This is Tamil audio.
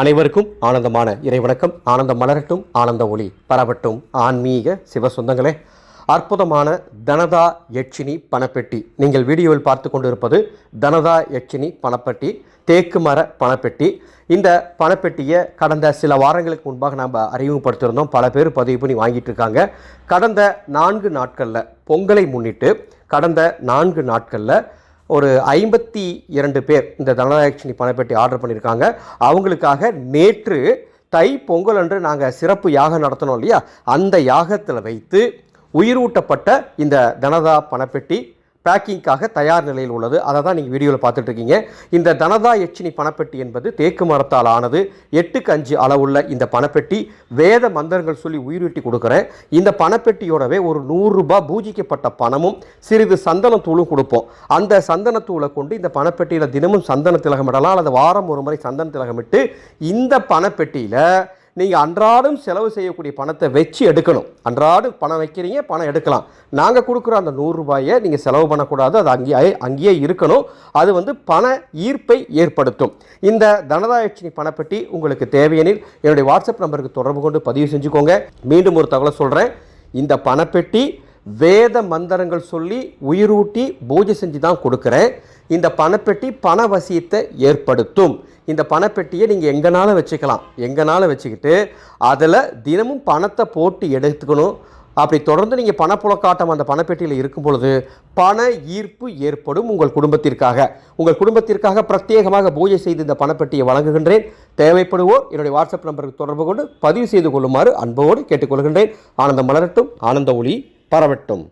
அனைவருக்கும் ஆனந்தமான இறைவணக்கம். ஆனந்தம் மலரட்டும் ஆனந்த ஒளி பரவட்டும். ஆன்மீக சிவ சொந்தங்களே அற்புதமான தனதா யட்சினி பணப்பெட்டி. நீங்கள் வீடியோவில் பார்த்து கொண்டிருப்பது தனதா யட்சினி பணப்பெட்டி தேக்கு மர பணப்பெட்டி. இந்த பணப்பெட்டியை கடந்த சில வாரங்களுக்கு முன்பாக நாம் அறிமுகப்படுத்தியிருந்தோம். பல பேர் பதிவு பண்ணி வாங்கிட்டு இருக்காங்க கடந்த நான்கு நாட்களில் பொங்கலை முன்னிட்டு கடந்த நான்கு நாட்களில் ஒரு ஐம்பத்தி இரண்டு பேர் இந்த தனலட்சுமி பணப்பெட்டி ஆர்டர் பண்ணியிருக்காங்க. அவங்களுக்காக நேற்று தை பொங்கல் அன்று நாங்கள் சிறப்பு யாகம் நடத்தினோம் இல்லையா? அந்த யாகத்தில் வைத்து உயிரூட்டப்பட்ட இந்த தனதா பணப்பெட்டி பேக்கிங்காக தயார் நிலையில் உள்ளது. அதை தான் நீங்கள் வீடியோவில் பார்த்துட்டு இருக்கீங்க இந்த தனதா எச்சினி பணப்பெட்டி என்பது தேக்கு மரத்தால் ஆனது. எட்டுக்கு அஞ்சு அளவுள்ள இந்த பணப்பெட்டி வேத மந்திரங்கள் சொல்லி உயிரூட்டி கொடுக்குறேன். இந்த பணப்பெட்டியோடவே ஒரு நூறுரூபா பூஜிக்கப்பட்ட பணமும் சிறிது சந்தனத்தூளும் கொடுப்போம். அந்த சந்தனத்தூளை கொண்டு இந்த பணப்பெட்டியில் தினமும் சந்தன திலகமிடலாம் அல்லது வாரம் ஒரு முறை சந்தன திலகமிட்டு இந்த பணப்பெட்டியில் நீங்கள் அன்றாடம் செலவு செய்யக்கூடிய பணத்தை வச்சு எடுக்கணும். அன்றாடம் பணம் வைக்கிறீங்க பணம் எடுக்கலாம். நாங்கள் கொடுக்குற அந்த நூறுரூபாயை நீங்கள் செலவு பண்ணக்கூடாது. அது அங்கேயே அங்கேயே இருக்கணும். அது வந்து பண ஈர்ப்பை ஏற்படுத்தும். இந்த தனதாயட்சினி பணப்பெட்டி உங்களுக்கு தேவையெனில் என்னுடைய வாட்ஸ்அப் நம்பருக்கு தொடர்பு கொண்டு பதிவு செஞ்சுக்கோங்க. மீண்டும் ஒரு தகவலை சொல்கிறேன் இந்த பணப்பெட்டி வேத மந்திரங்கள் சொல்லி உயிரூட்டி பூஜை செஞ்சு தான் கொடுக்குறேன். இந்த பணப்பெட்டி பண வசியத்தை ஏற்படுத்தும். இந்த பணப்பெட்டியை நீங்கள் எங்கனாலும் வச்சுக்கலாம். எங்கேனாலும் வச்சுக்கிட்டு அதில் தினமும் பணத்தை போட்டு எடுத்துக்கணும். அப்படி தொடர்ந்து நீங்கள் பணப்புழக்காட்டம் அந்த பணப்பெட்டியில் இருக்கும் பொழுது பண ஈர்ப்பு ஏற்படும் உங்கள் குடும்பத்திற்காக. உங்கள் குடும்பத்திற்காக பிரத்யேகமாக பூஜை செய்து இந்த பணப்பெட்டியை வழங்குகின்றேன். தேவைப்படுவோர் என்னுடைய வாட்ஸ்அப் நம்பருக்கு தொடர்பு கொண்டு பதிவு செய்து கொள்ளுமாறு அன்போடு கேட்டுக்கொள்கின்றேன். ஆனந்தம் மலரட்டும் ஆனந்த ஒளி பரவட்டும்.